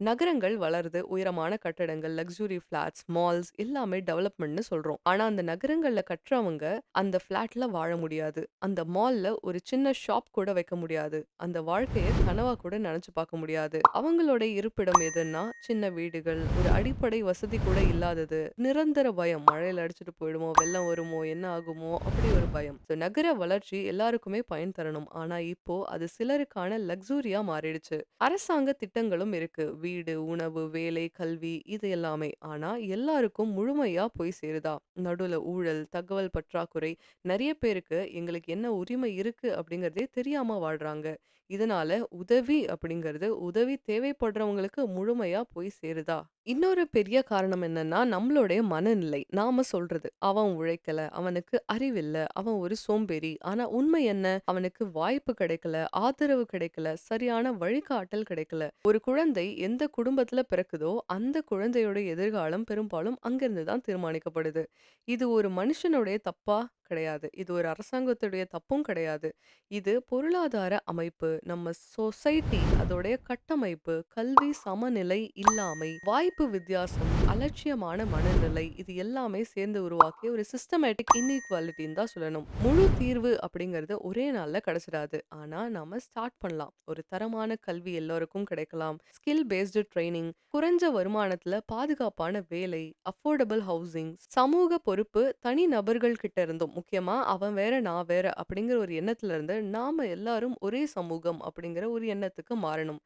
நகரங்கள் வளருது. உயரமான கட்டடங்கள், லக்ஸுரி ஃபிளாட்ஸ், மால்ஸ் எல்லாமே டெவலப்மெண்ட்னு சொல்றோம். ஆனா அந்த நகரங்கள்ல கட்டுறவங்க அந்த ஃபிளாட்ல வாழ முடியாது. அந்த மால்ல ஒரு சின்ன ஷாப் கூட வைக்க முடியாது. அந்த வாழ்க்கைய கனவா கூட நினைச்சு பார்க்க முடியாது. அவங்களோட இருப்பிடம் எதுன்னா, சின்ன வீடுகள், ஒரு அடிப்படை வசதி கூட இல்லாதது, நிரந்தர பயம். மழையில அடிச்சுட்டு போயிடுமோ, வெள்ளம் வருமோ, என்ன ஆகுமோ அப்படி ஒரு பயம். நகர வளர்ச்சி எல்லாருக்குமே பயன் தரணும். ஆனா இப்போ அது சிலருக்கான லக்ஸூரியா மாறிடுச்சு. அரசாங்க திட்டங்களும் இருக்கு. வீடு, உணவு, வேலை, கல்வி இது எல்லாமே. ஆனா எல்லாருக்கும் முழுமையா போய் சேருதா? நடுவுல ஊழல், தகவல் பற்றாக்குறை, நிறைய பேருக்கு எங்களுக்கு என்ன உரிமை இருக்கு அப்படிங்கறதே தெரியாம வாழ்றாங்க. இதனால உதவி அப்படிங்கிறது உதவி தேவைப்படுறவங்களுக்கு முழுமையா போய் சேருதா? இன்னொரு பெரிய காரணம் என்னன்னா, நம்மளுடைய மனநிலை. நாம சொல்றது. அவன் உழைக்கல, அவனுக்கு அறிவில்ல, அவன் ஒரு சோம்பேறி. ஆனா உண்மை என்ன? அவனுக்கு வாய்ப்பு கிடைக்கல, ஆதரவு கிடைக்கல, சரியான வழிகாட்டல் கிடைக்கல. ஒரு குழந்தை எந்த குடும்பத்துல பிறக்குதோ, அந்த குழந்தையோட எதிர்காலம் பெரும்பாலும் அங்கிருந்து தான் தீர்மானிக்கப்படுது. இது ஒரு மனுஷனுடைய தப்பா? கிடையாது. இது ஒரு அரசாங்கத்துடைய தப்பும் கிடையாது. இது பொருளாதார அமைப்பு, நம்ம சொசைட்டி அதோடைய கட்டமைப்பு, கல்வி சமநிலை இல்லாமை, வாய்ப்பு வித்தியாசம், அலட்சியமான மனநிலை இது எல்லாமே சேர்ந்து உருவாக்கிய ஒரு சிஸ்டமேட்டிக் இன்இக்வாலிட்டின்னு தான் சொல்லணும். முழு தீர்வு அப்படிங்கிறது ஒரே நாள்ல கிடைச்சிடாது. ஆனா நாம ஸ்டார்ட் பண்ணலாம். ஒரு தரமான கல்வி எல்லோருக்கும் கிடைக்கலாம். ஸ்கில் பேஸ்டு ட்ரெய்னிங், குறைஞ்ச வருமானத்துல பாதுகாப்பான வேலை, அஃபோர்டபிள் ஹவுசிங், சமூக பொறுப்பு தனி நபர்கள் கிட்ட இருந்தும் முக்கியமா அவன் வேற நான் வேற அப்படிங்கிற ஒரு எண்ணத்துல இருந்து நாம எல்லாரும் ஒரே சமூகம் அப்படிங்கிற ஒரு எண்ணத்துக்கு மாறணும்.